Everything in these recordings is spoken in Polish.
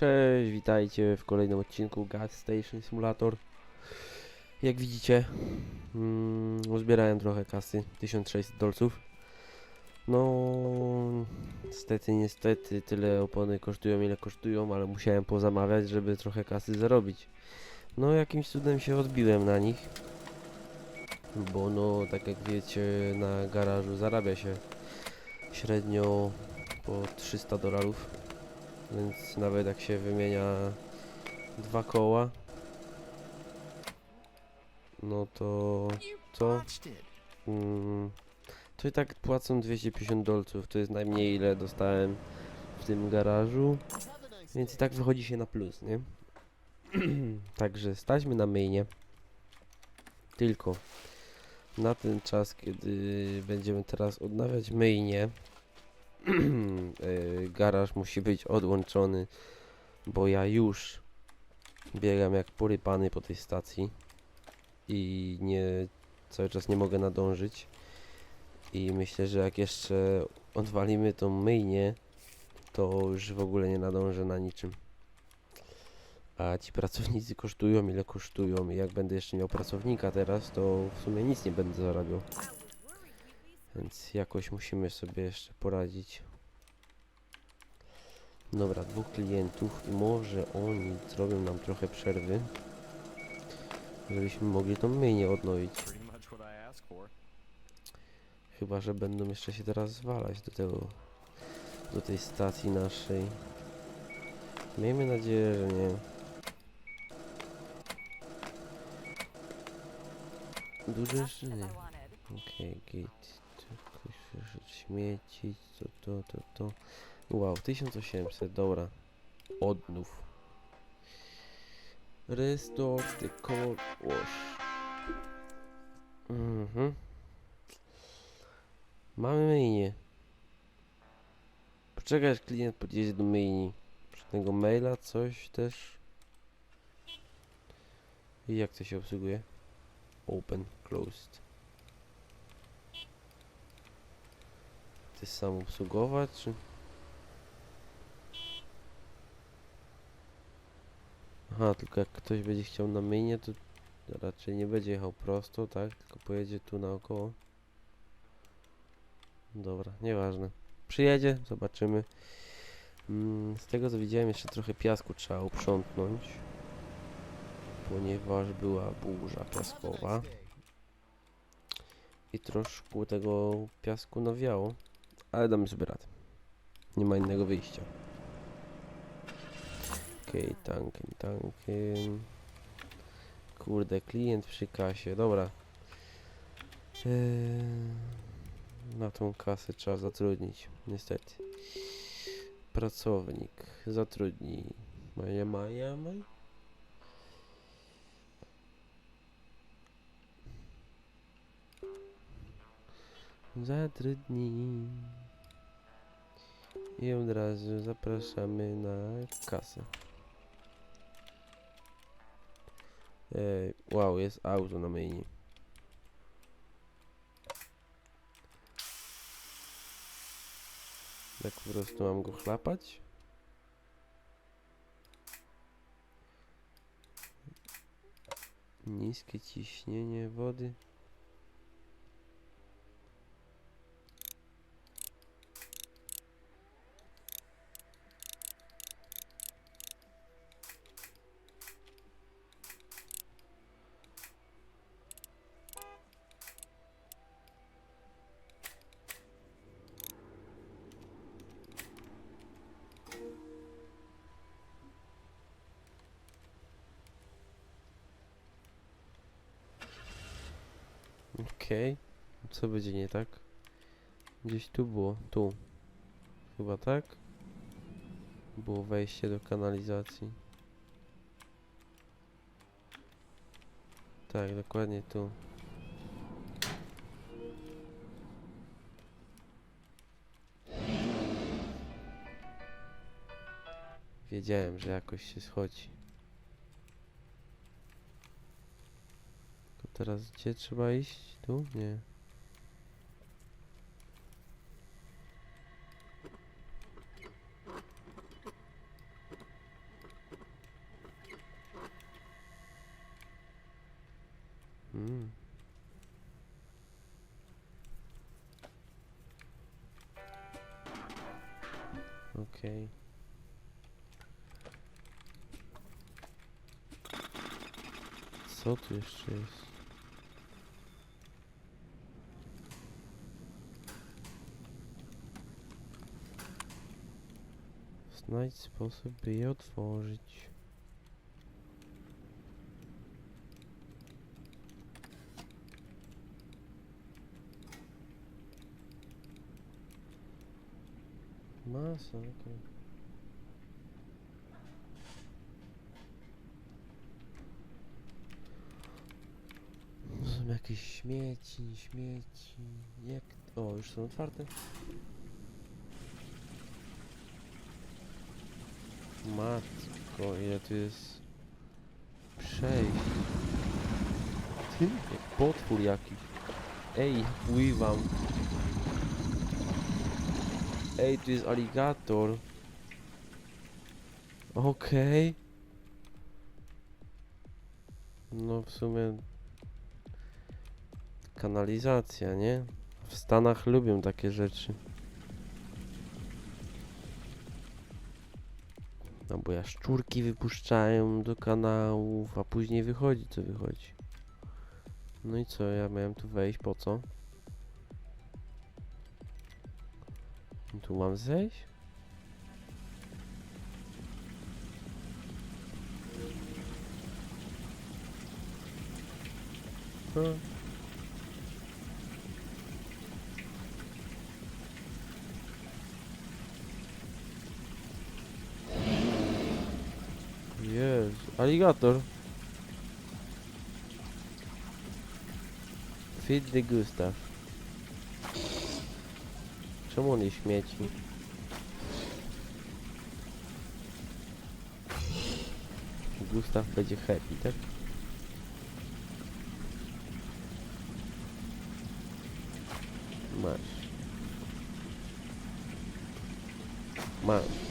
Cześć, witajcie w kolejnym odcinku Gas Station Simulator. Jak widzicie, mm, uzbierałem trochę kasy, 1600 dolców. No, niestety, niestety, tyle opony kosztują ile kosztują, ale musiałem pozamawiać, żeby trochę kasy zarobić. No, jakimś cudem się odbiłem na nich, bo no, tak jak wiecie, na garażu zarabia się średnio po 300 dolarów. Więc nawet jak się wymienia dwa koła, no to co? Mm, to i tak płacą 250 dolców. To jest najmniej ile dostałem w tym garażu. Więc i tak wychodzi się na plus, nie? Także staćmy na mainie. Tylko na ten czas, kiedy będziemy teraz odnawiać mainie, e, garaż musi być odłączony, bo ja już biegam jak porypany po tej stacji i nie cały czas nie mogę nadążyć i myślę, że jak jeszcze odwalimy tą myjnię, to już w ogóle nie nadążę na niczym. A ci pracownicy kosztują ile kosztują i jak będę jeszcze miał pracownika teraz, to w sumie nic nie będę zarabiał. Więc jakoś musimy sobie jeszcze poradzić. Dobra, dwóch klientów i może oni zrobią nam trochę przerwy. Żebyśmy mogli tą myjnię odnowić. Chyba, że będą jeszcze się teraz zwalać do tego, do tej stacji naszej. Miejmy nadzieję, że nie. Duże jeszcze nie. Okej, gate. Tylko jeszcze śmieci, to, to, to, to. Wow, 1800, dobra. Odnów. Restore the core wash. Mhm. Mamy myjnię. Poczekaj, aż klient podjedzie do myjni. Żadnego maila, coś też. I jak to się obsługuje? Open, closed. Ty sam obsługować, czy? Aha, tylko jak ktoś będzie chciał na myjnie, to raczej nie będzie jechał prosto, tak? Tylko pojedzie tu naokoło. Dobra, nieważne. Przyjedzie, zobaczymy. Mm, z tego co widziałem, jeszcze trochę piasku trzeba uprzątnąć. Ponieważ była burza piaskowa. I troszkę tego piasku nawiało. Ale damy sobie radę. Nie ma innego wyjścia. Okej, tankiem, tankiem. Kurde, klient przy kasie, dobra. Eee, na tą kasę trzeba zatrudnić, niestety. Pracownik, zatrudnij. Maja, Maja, Maja. Zatrudnij. I od razu zapraszamy na kasę. Ej, wow, jest auto na mainie. Tak po prostu mam go chlapać? Niskie ciśnienie wody. Okej. Co będzie nie tak? Gdzieś tu było. Tu. Chyba tak? Było wejście do kanalizacji. Tak, dokładnie tu. Wiedziałem, że jakoś się schodzi. teraz? Gdzie trzeba iść? Tu? Nie. Hmm. Okay. Co tu jeszcze jest? Znajdź sposób, by je otworzyć. Masa, okej. To Są jakieś śmieci, śmieci. Jak. O, już są otwarte. Matko, ile tu jest przejść. Ty, jak potwór jakiś. Ej, pływam. Ej, tu jest aligator. Okej. No w sumie kanalizacja, nie? W Stanach lubią takie rzeczy. No bo jaszczurki wypuszczają do kanałów, a później wychodzi co wychodzi. No i co, ja miałem tu wejść, po co? Tu mam zejść? A. Jezu, aligator. Feed the Gustav. Czemu on je śmieci? Gustaw będzie happy, tak? Masz. Masz.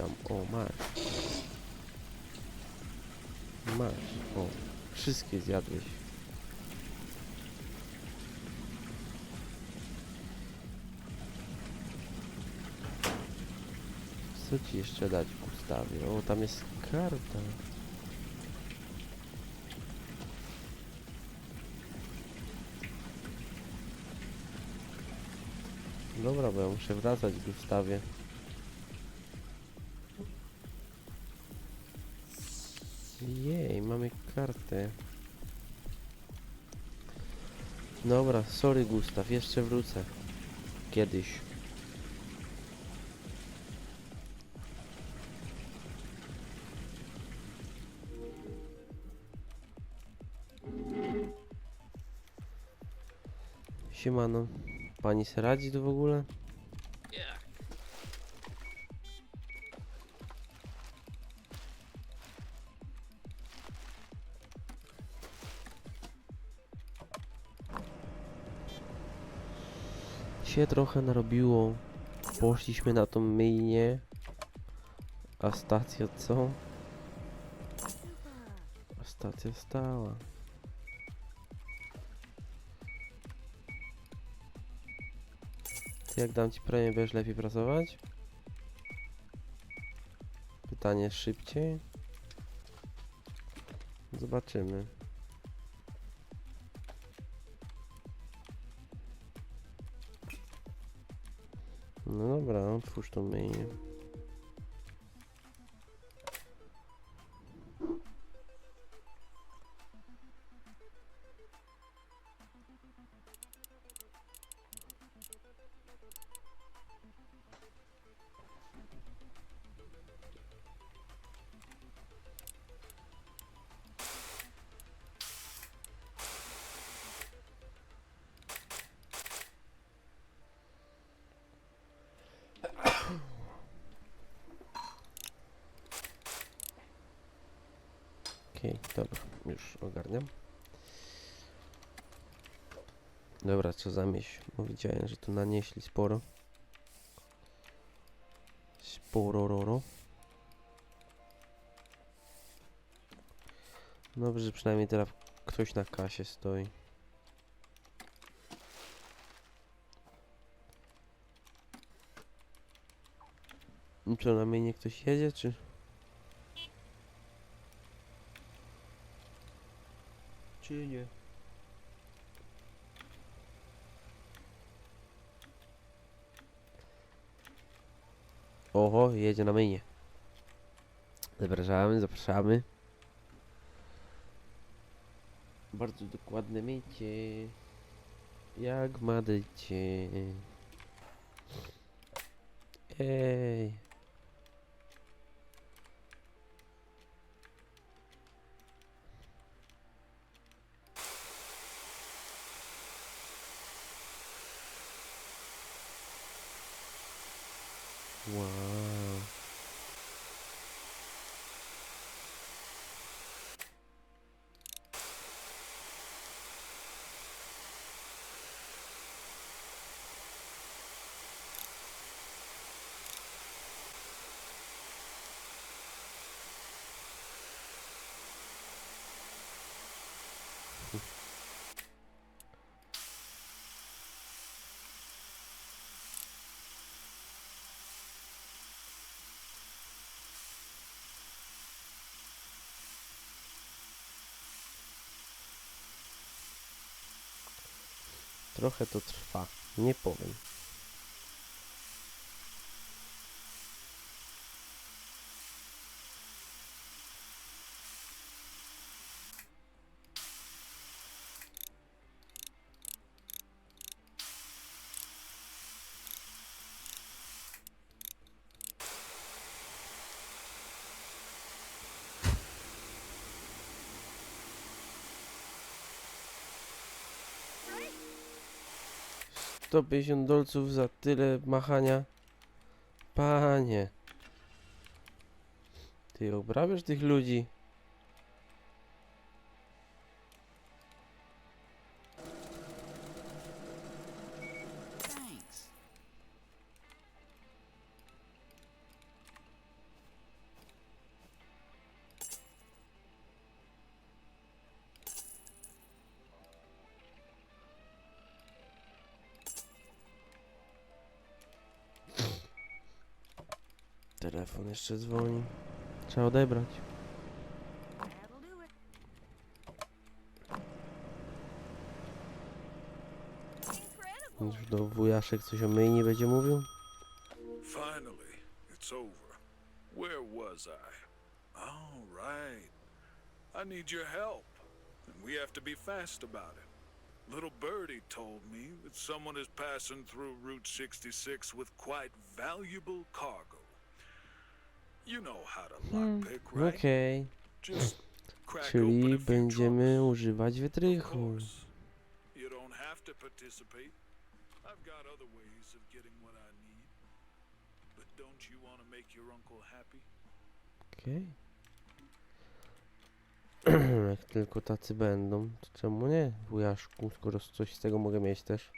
Tam, o masz. Masz, o. Wszystkie zjadłeś. Co ci jeszcze dać, Gustawie? O, tam jest karta. Dobra, bo ja muszę wracać, Gustawie. Kartę. Dobra, sorry Gustaw, jeszcze wrócę. Kiedyś. Siemano. Pani se radzi tu w ogóle? Się trochę narobiło. Poszliśmy na tą myjnię. A stacja co? A stacja stała. Jak dam ci premię, będziesz lepiej pracować? Pytanie szybciej? Zobaczymy. No dobra, otwórz tą Dobra, co za myśl? Bo widziałem, że tu nanieśli sporo. Sporo, roro. Dobrze, że przynajmniej teraz ktoś na kasie stoi. No co, na mnie ktoś jedzie, czy? Czy nie? Oho, jedzie na mynie. Zapraszamy, zapraszamy. Bardzo dokładne mycie. Jak w Madrycie. Ej. Wow. Trochę to trwa, nie powiem. To 50 dolców za tyle machania. Panie. Ty obrabiasz tych ludzi. Telefon jeszcze dzwoni. Trzeba odebrać. Już do wujaszek coś o myjni będzie mówił? Finally, it's over. Where was I? All right. I need your help, and we have to be fast about it. Little Birdie told me that someone is passing through Route 66 with quite valuable cargo. You know how to lockpick, right? Okej. Just crack open Czyli few będziemy używać Of wytrychu. course, you don't have to participate. I've got other ways of getting what I need. But don't you want to make your uncle happy? Okej. Jak tylko tacy będą, to czemu nie, wujaszku, skoro coś z tego mogę mieć też.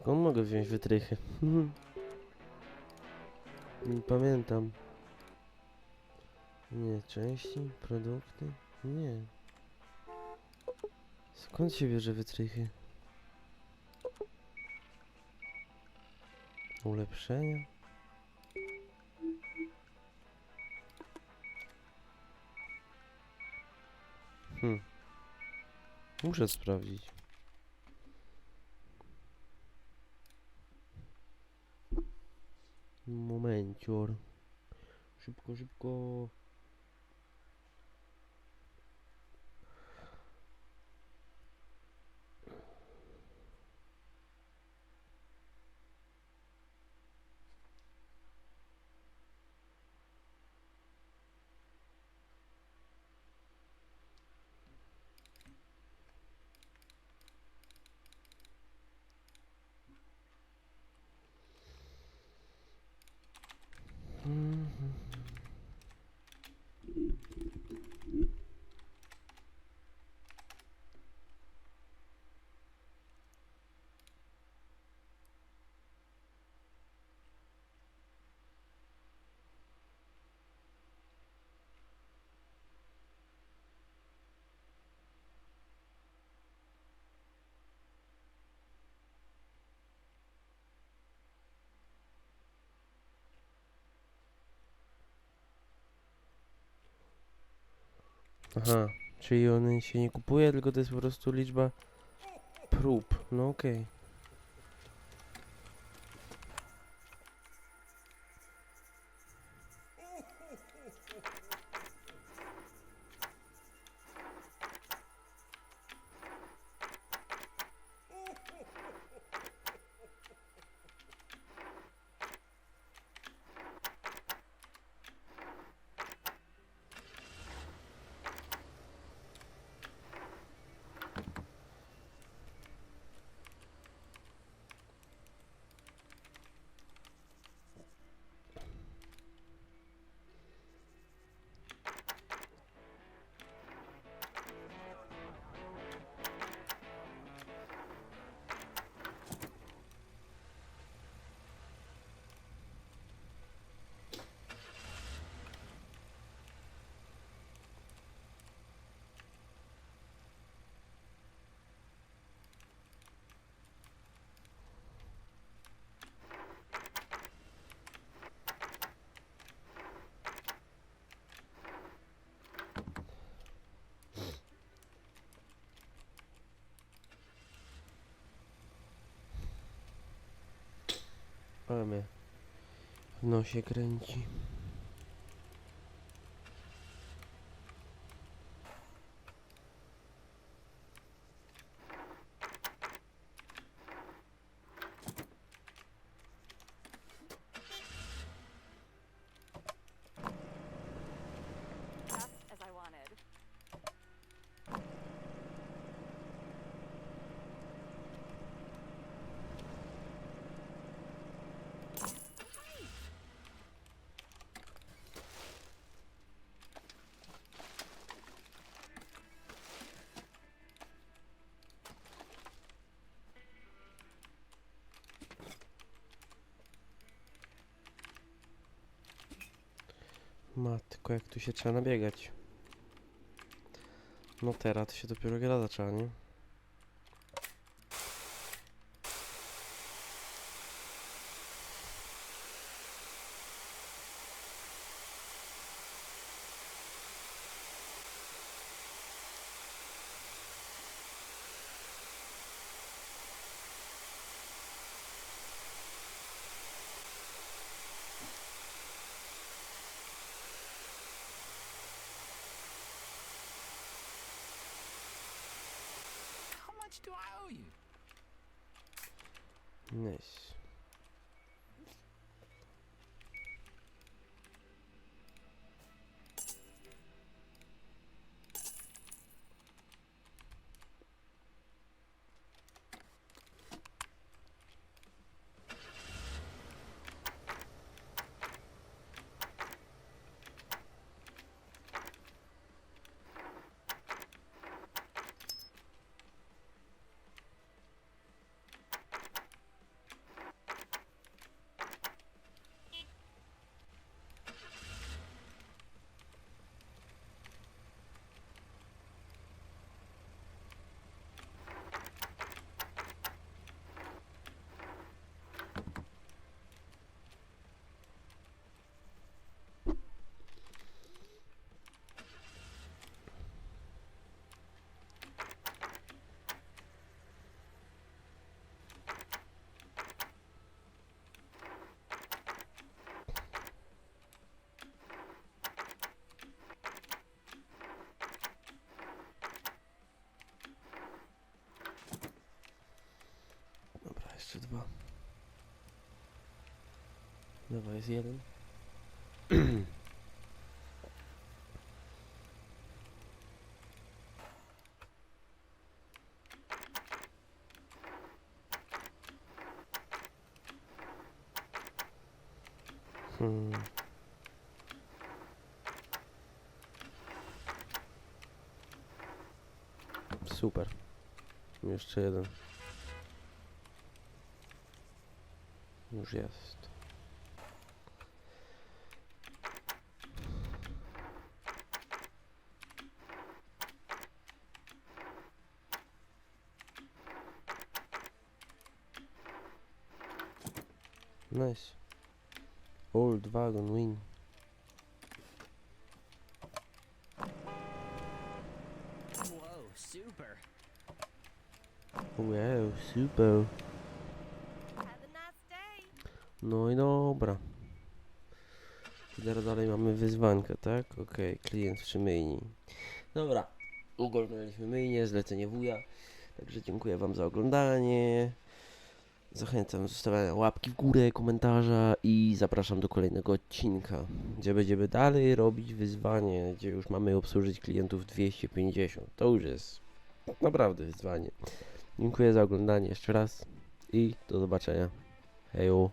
Skąd mogę wziąć wytrychy? Nie pamiętam. Nie, części, produkty? Nie. Skąd się bierze wytrychy? Ulepszenia? Hmm. Muszę sprawdzić. Momencior. Szybko, szybko. Aha, czyli on się nie kupuje, tylko to jest po prostu liczba prób. No okej. Ale w nosie kręci. Just as I wanted. Matko, jak tu się trzeba nabiegać. No teraz to się dopiero gra zaczęła, nie? Do I owe you? Nice. Jeszcze dwa. Dobra, jest jeden. Hmm. Super. Jeszcze jeden. Już jest. Nice. Old wagon win. Whoa, super. Wow, super. Have a nice day. No i dobra. Teraz dalej mamy wyzwankę, tak? Okej, klient przy myjni. Dobra, oglądaliśmy myjnię, zlecenie wuja. Także dziękuję wam za oglądanie. Zachęcam do zostawiania łapki w górę, komentarza i zapraszam do kolejnego odcinka, gdzie będziemy dalej robić wyzwanie, gdzie już mamy obsłużyć klientów 250. To już jest naprawdę wyzwanie. Dziękuję za oglądanie jeszcze raz i do zobaczenia. Hejo.